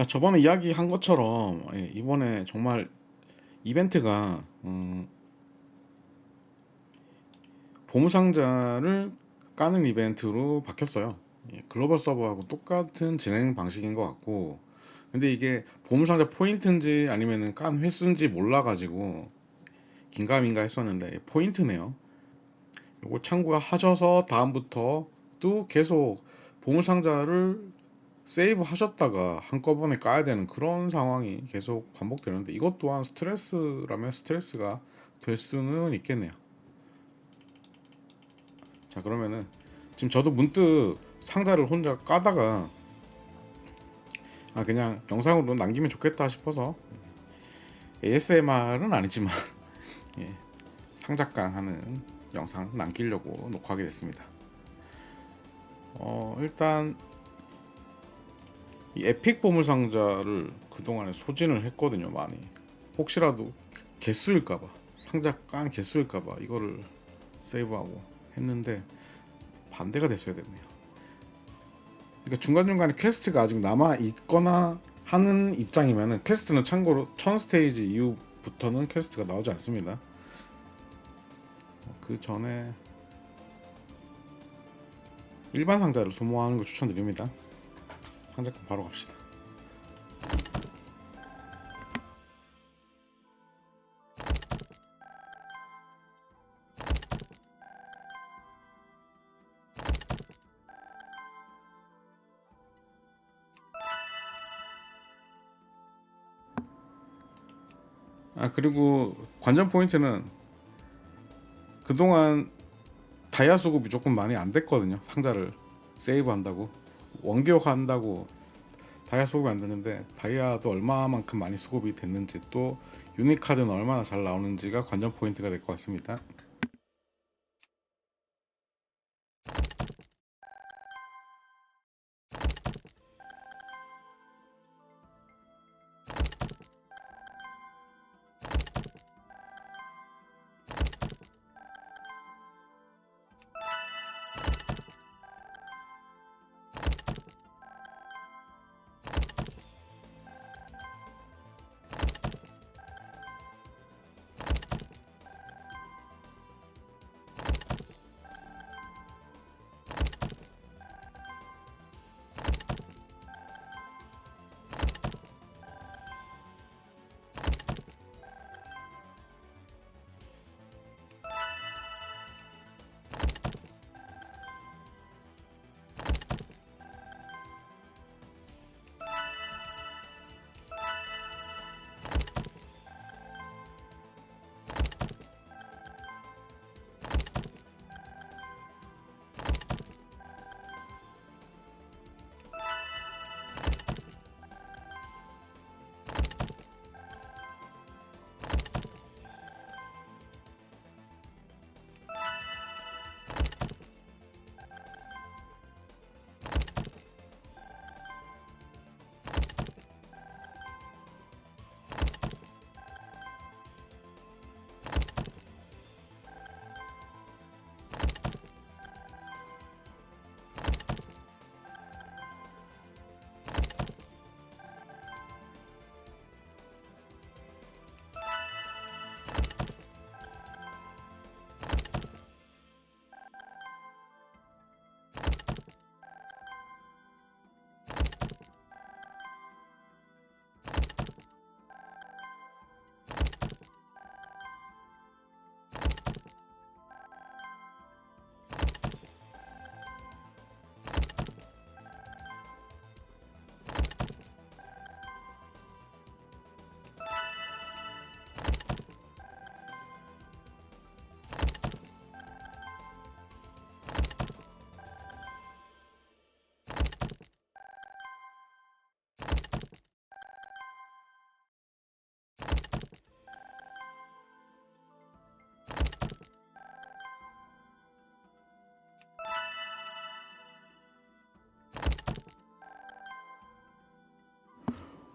야, 저번에 이야기한 것처럼 예, 이번에 정말 이벤트가 음, 보물상자를 까는 이벤트로 바뀌었어요. 예, 글로벌 서버하고 똑같은 진행 방식인 것 같고 근데 이게 보물상자 포인트인지 아니면은 깐 횟수인지 몰라가지고 긴가민가 했었는데 포인트네요. 요거 참고하셔서 다음부터 또 계속 보물상자를 세이브 하셨다가 한꺼번에 까야 되는 그런 상황이 계속 반복되는데 이것 또한 스트레스라면 스트레스가 될 수는 있겠네요. 자 그러면은 지금 저도 문득 상자를 혼자 까다가 아 그냥 영상으로 남기면 좋겠다 싶어서 ASMR은 아니지만 예, 상작강 하는 영상 남기려고 녹화하게 됐습니다. 어 일단 이 에픽 보물 상자를 그동안에 소진을 했거든요 많이. 혹시라도 개수일까봐 상자 깐 개수일까봐 이거를 세이브하고 했는데 반대가 됐어야 됐네요. 그러니까 중간중간에 퀘스트가 아직 남아 있거나 하는 입장이면은 퀘스트는 참고로 천 스테이지 이후부터는 퀘스트가 나오지 않습니다. 그 전에 일반 상자를 소모하는 거 추천드립니다 상자권 바로 갑시다. 아 그리고 관전 포인트는 그동안 다이아 수급이 조금 많이 안 됐거든요 상자를 세이브한다고 원기옥 한다고 다이아 수급이 안 되는데 다이아도 얼마만큼 많이 수급이 됐는지 또 유닛 카드는 얼마나 잘 나오는지가 관전 포인트가 될 것 같습니다.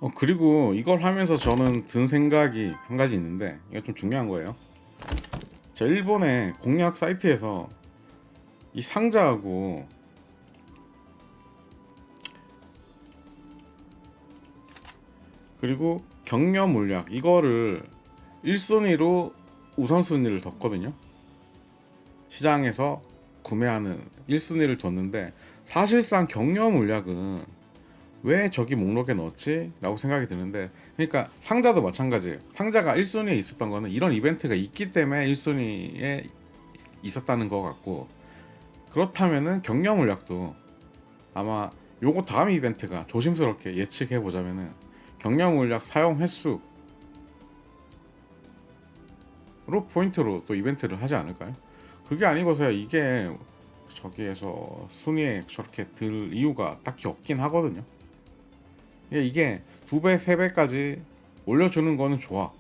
어 그리고 이걸 하면서 저는 든 생각이 한 가지 있는데 이거 좀 중요한 거예요. 저 일본의 공략 사이트에서 이 상자하고 그리고 격려 물약 이거를 1순위로 우선순위를 뒀거든요. 시장에서 구매하는 1순위를 뒀는데 사실상 격려 물약은 왜 저기 목록에 넣었지? 라고 생각이 드는데 그러니까 상자도 마찬가지예요. 상자가 1순위에 있었던 거는 이런 이벤트가 있기 때문에 1순위에 있었다는 것 같고 그렇다면은 격려 물약도 아마 요거 다음 이벤트가 조심스럽게 예측해 보자면은 격려 물약 사용 횟수로 포인트로 또 이벤트를 하지 않을까요? 그게 아니고서야 이게 저기에서 순위에 저렇게 들 이유가 딱히 없긴 하거든요. 예, 이게 두 배, 세 배까지 올려주는 거는 좋아.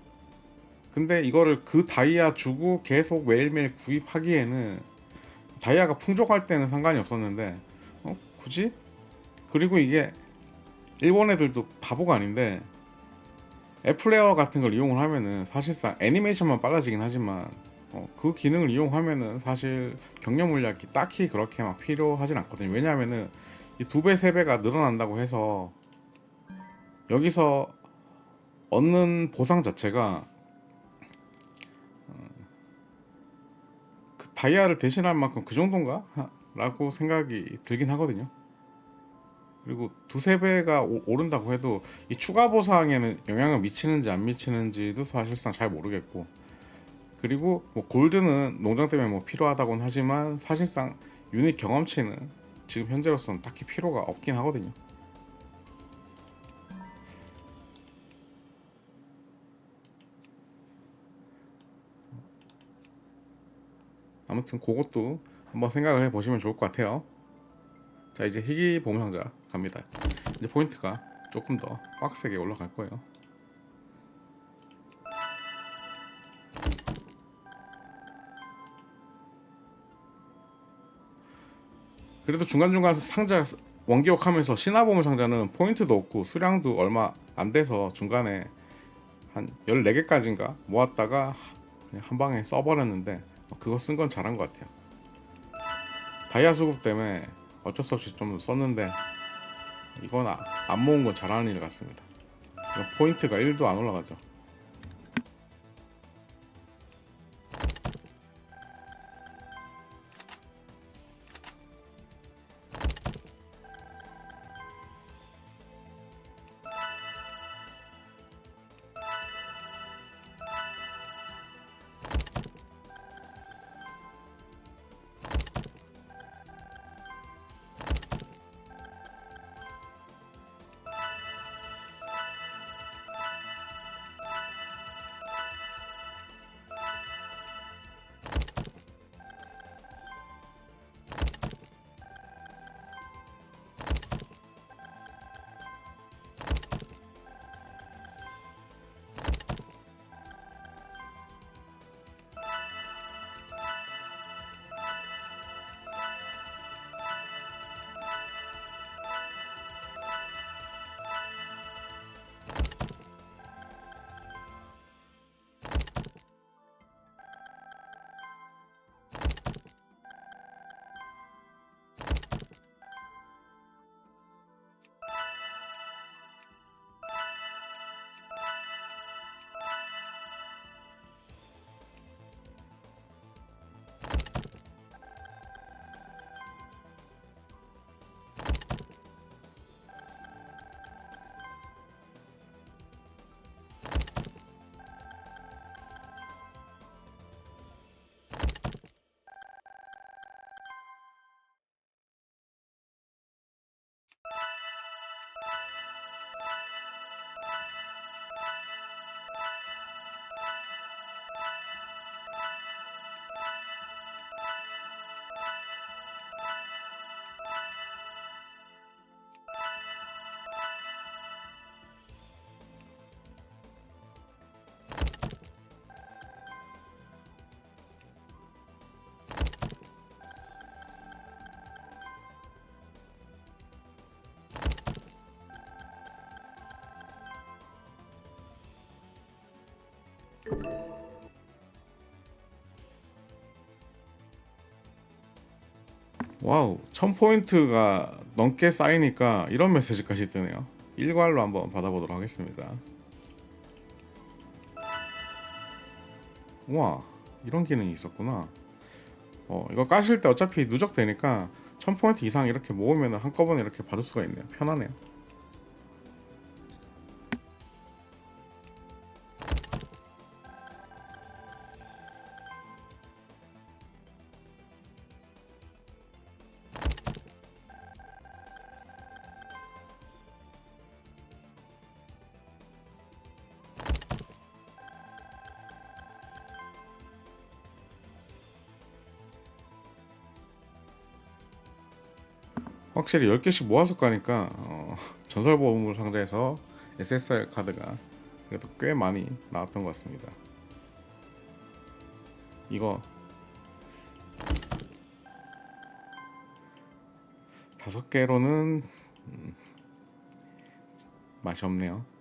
근데 이거를 그 다이아 주고 계속 매일매일 구입하기에는 다이아가 풍족할 때는 상관이 없었는데 어? 굳이? 그리고 이게 일본 애들도 바보가 아닌데 애플레어 같은 걸 이용을 하면은 사실상 애니메이션만 빨라지긴 하지만 어, 그 기능을 이용하면은 사실 경력 물약이 딱히 그렇게 막 필요하진 않거든요. 왜냐하면은 이 두 배, 세 배가 늘어난다고 해서 여기서 얻는 보상 자체가 어, 그 다이아를 대신할 만큼 그 정도인가? 라고 생각이 들긴 하거든요. 그리고 두세 배가 오- 오른다고 해도 이 추가 보상에는 영향을 미치는지 안 미치는지도 사실상 잘 모르겠고 그리고 뭐 골드는 농장 때문에 뭐 필요하다고는 하지만 사실상 유닛 경험치는 지금 현재로서는 딱히 필요가 없긴 하거든요. 아무튼 그것도 한번 생각을 해보시면 좋을 것 같아요. 자 이제 희귀 보물 상자 갑니다. 이제 포인트가 조금 더 빡세게 올라갈 거예요. 그래도 중간중간 상자 원기옥하면서 신화보물 상자는 포인트도 없고 수량도 얼마 안 돼서 중간에 한 14개까지인가 모았다가 한 방에 써버렸는데 그거 쓴 건 잘한 것 같아요. 다이아 수급 때문에 어쩔 수 없이 좀 썼는데 이건 아, 안 모은 건 잘하는 일 같습니다. 포인트가 1도 안 올라가죠. 와우 1000포인트가 넘게 쌓이니까 이런 메시지까지 뜨네요. 일괄로 한번 받아보도록 하겠습니다. 우와 이런 기능이 있었구나. 어 이거 까실 때 어차피 누적되니까 1000포인트 이상 이렇게 모으면 한꺼번에 이렇게 받을 수가 있네요. 편하네요. 확실히 10개씩 모아서 가니까 어, 전설 보물 상자에서 SSR 카드가 그래도 꽤 많이 나왔던 것 같습니다. 이거 다섯 개로는 음, 맛이 없네요.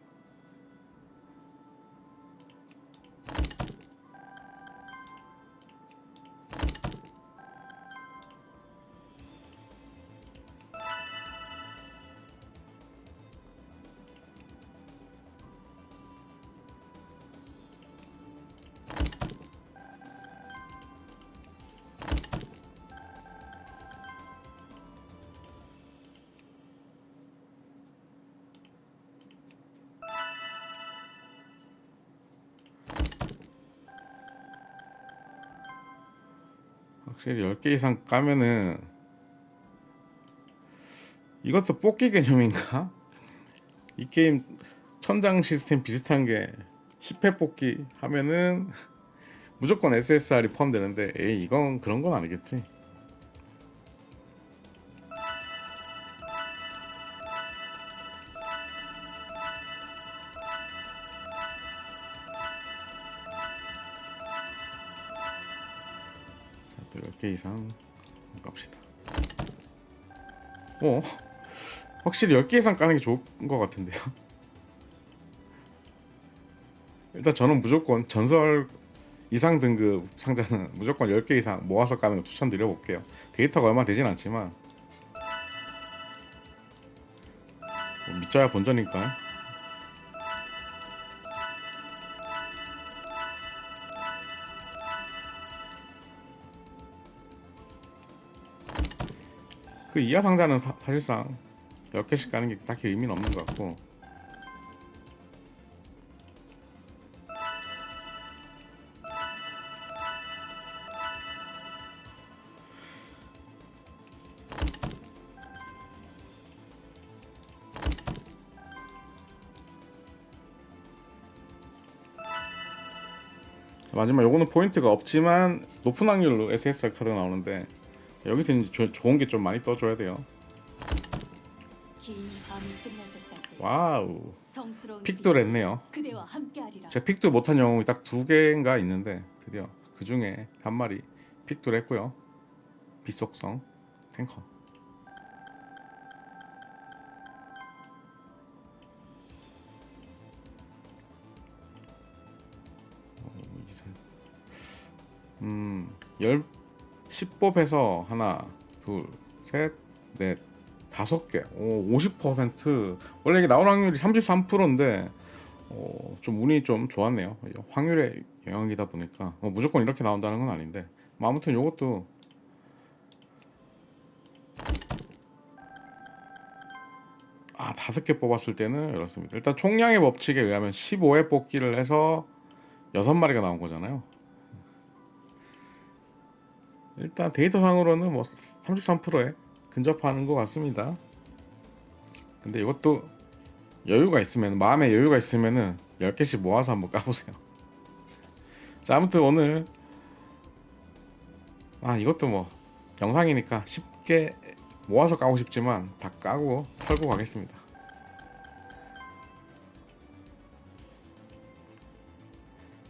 확실히 10개 이상 까면은 이것도 뽑기 개념인가? 이 게임 천장 시스템 비슷한 게 10회 뽑기 하면은 무조건 SSR이 포함되는데 에이 이건 그런 건 아니겠지 어? 확실히 10개 이상 까는 게 좋은 것 같은데요. 일단 저는 무조건 전설 이상 등급 상자는 무조건 10개 이상 모아서 까는 거 추천드려 볼게요. 데이터가 얼마 되진 않지만. 뭐 믿져야 본전이니까 그 이하 상자는 사, 사실상 10개씩 가는 게 딱히 의미는 없는 것 같고. 마지막 요거는 포인트가 없지만 높은 확률로 SSR 카드 가 나오는데 여기서 이제 조- 좋은 게 좀 많이 떠줘야 돼요. 긴 밤이 끝날 때까지 와우. 성스러운 픽도를 빛이 했네요. 그대와 함께하리라. 제가 픽도 못한 영웅이 딱 두 개인가 있는데 드디어 그 중에 한 마리 픽도를 했고요. 비속성 탱커. 어, 이제 음, 열 10법에서 하나, 둘, 셋, 넷, 다섯 개. 오, 50% 원래 이게 나올 확률이 33%인데 어, 좀 운이 좀 좋았네요. 확률의 영역이다 보니까 뭐 무조건 이렇게 나온다는 건 아닌데 뭐 아무튼 요것도 아 다섯 개 뽑았을 때는 이렇습니다. 일단 총량의 법칙에 의하면 15회 뽑기를 해서 여섯 마리가 나온 거잖아요. 일단 데이터 상으로는 뭐 33%에 근접하는 것 같습니다. 근데 이것도 여유가 있으면 마음에 여유가 있으면은 10개씩 모아서 한번 까보세요. 자 아무튼 오늘 아 이것도 뭐 영상이니까 쉽게 모아서 까고 싶지만 다 까고 털고 가겠습니다.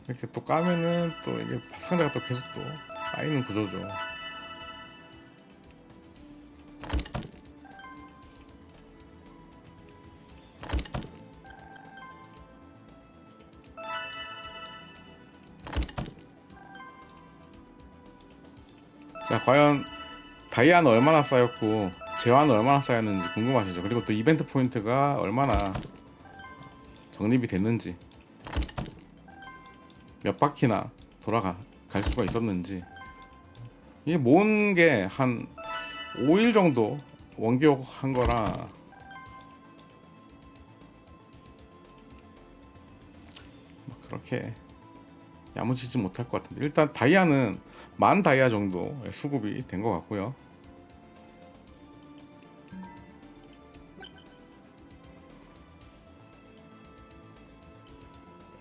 이렇게 또 까면은 또 이게 상자가 또 계속 또 쌓이는 구조죠. 자, 과연 다이아는 얼마나 쌓였고 재화는 얼마나 쌓였는지 궁금하시죠? 그리고 또 이벤트 포인트가 얼마나 적립이 됐는지 몇 바퀴나 돌아가 갈 수가 있었는지 이게 모은 게 한 5일 정도 원기옥 한 거라 뭐 그렇게 야무지지 못할 것 같은데 일단 다이아는 만 다이아 정도 수급이 된 것 같고요.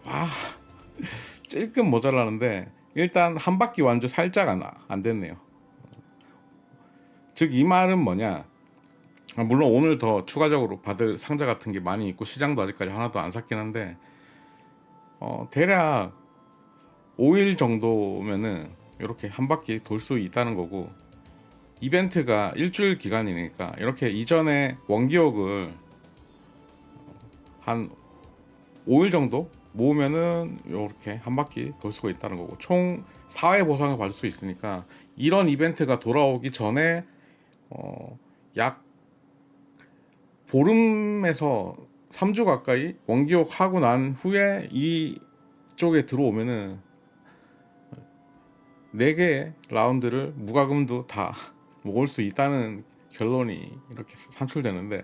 아 찔끔 모자라는데 일단 한 바퀴 완주 살짝 안, 안 됐네요. 즉 이 말은 뭐냐? 아, 물론 오늘 더 추가적으로 받을 상자 같은 게 많이 있고 시장도 아직까지 하나도 안 샀긴 한데 어, 대략 5일 정도면은 이렇게 한 바퀴 돌 수 있다는 거고 이벤트가 일주일 기간이니까 이렇게 이전에 원기옥을 한 5일 정도 모으면은 이렇게 한 바퀴 돌 수가 있다는 거고 총 4회 보상을 받을 수 있으니까 이런 이벤트가 돌아오기 전에 어, 약 보름에서 3주 가까이 원기옥 하고 난 후에 이쪽에 들어오면은 4개의 라운드를 무과금도 다 먹을 수 있다는 결론이 이렇게 산출되는데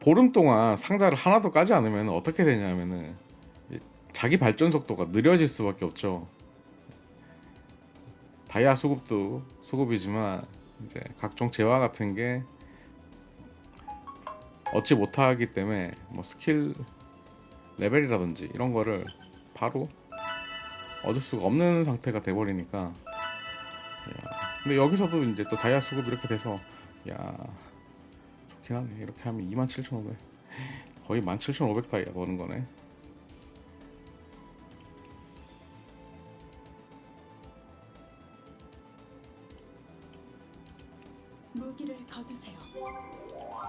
보름 동안 상자를 하나도 까지 않으면 어떻게 되냐면은 자기 발전 속도가 느려질 수밖에 없죠. 다이아 수급도 수급이지만 이제 각종 재화 같은 게 얻지 못하기 때문에 뭐 스킬 레벨이라든지 이런 거를 바로 얻을 수가 없는 상태가 돼버리니까 야, 근데 여기서도 이제 또 다이아 수급 이렇게 돼서 야 좋긴 하네 이렇게 하면 27,500 거의 17,500 다이아 버는 거네 무기를 거두세요.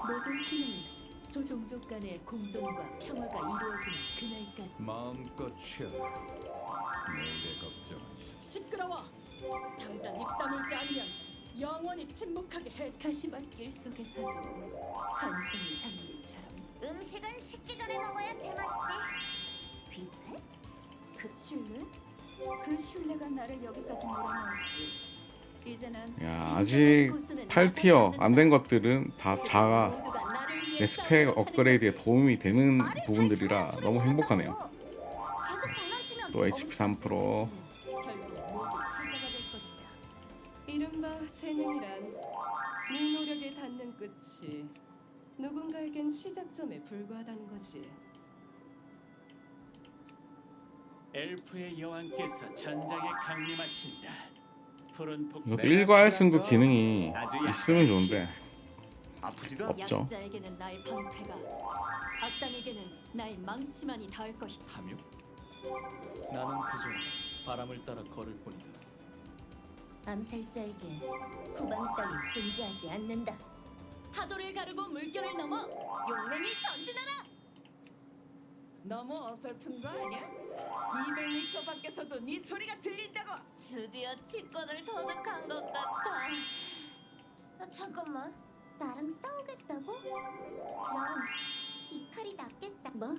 모든 힘은 조 종족 간의 공존과 평화가 이루어지는 그날까지. 마음껏 쉬어라. 내게 걱정하지. 시끄러워. 당장 입 다물지 않으면 영원히 침묵하게 해. 가시밭길 속에서도 한숨을 장미처럼 음식은 식기 전에 먹어야 제맛이지. 뷔페? 그 신뢰? 그 신뢰가 나를 여기까지 몰아넣었지. 야 아직 보스는 8티어 안 된 것들은 다. 자가 내 스펙 업그레이드에 도움이 되는 부분들이라 잘 너무 행복하네요 또 HP 3 끝이 누군가에겐 시작점에 불과하다는 거지. 엘프의 여왕께서 전장에 강림하신다. 푸른 폭 이것도 일괄 승급 기능이 있으면 좋은데 아프지도 없죠. 약자에게는 나의 방패가, 악당에게는 나의 망치만이 닿을 것이다. 탐욕? 나는 그저 바람을 따라 걸을 뿐이다. 암살자에게 후방 따위 존재하지 않는다. 파도를 가르고 물결을 넘어 용맹이 전진하라. 너무 어설픈 거 아니야? 200m 밖에서도 네 소리가 들린다고. 드디어 치권을 터득한 것 같아. 아, 잠깐만. 나랑 싸우겠다고? 그럼 이 칼이 낫겠다. 뭐?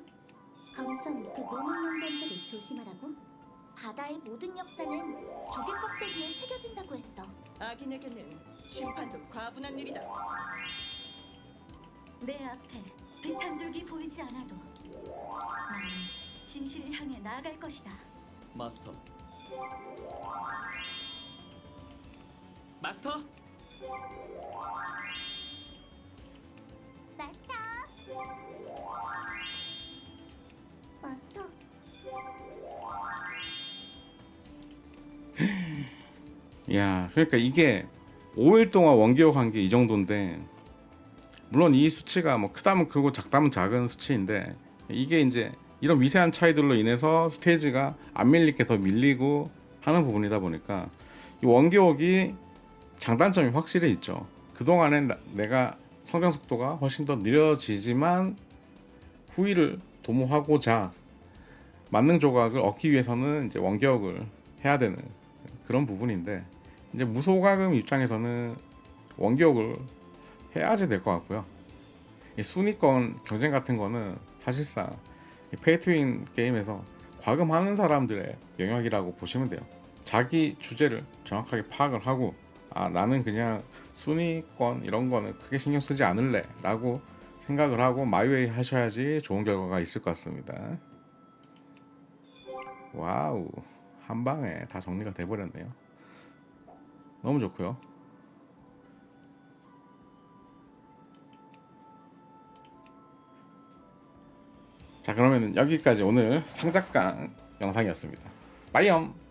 검성 그 노문난단들을 조심하라고? 바다의 모든 역사는 조개 껍데기에 새겨진다고 했어. 악인에게는 심판도 과분한 일이다. 내 앞에 빛한 줄기 보이지 않아도 나는 진실을 향해 나아갈 것이다. 마스터, 마스터 마스터. 마스터. 야 그러니까 이게 5일 동안 원기옥 한게 이 정도인데 물론 이 수치가 뭐 크다면 크고 작다면 작은 수치인데 이게 이제 이런 미세한 차이들로 인해서 스테이지가 안 밀릴 게더 밀리고 하는 부분이다 보니까 이 원기옥이 장단점이 확실히 있죠. 그동안엔 나- 내가 성장 속도가 훨씬 더 느려지지만 후위를 도모하고자 만능 조각을 얻기 위해서는 이제 원기옥을 해야 되는 그런 부분인데 이제 무소가금 입장에서는 원기옥을 해야지 될 것 같고요. 이 순위권 경쟁 같은 거는 사실상 페이트윈 게임에서 과금하는 사람들의 영역이라고 보시면 돼요. 자기 주제를 정확하게 파악을 하고 아 나는 그냥 순위권 이런 거는 크게 신경 쓰지 않을래 라고 생각을 하고 마이웨이 하셔야지 좋은 결과가 있을 것 같습니다. 와우 한 방에 다 정리가 돼 버렸네요. 너무 좋고요. 자 그러면 여기까지 오늘 상작강 영상이었습니다. 빠이엄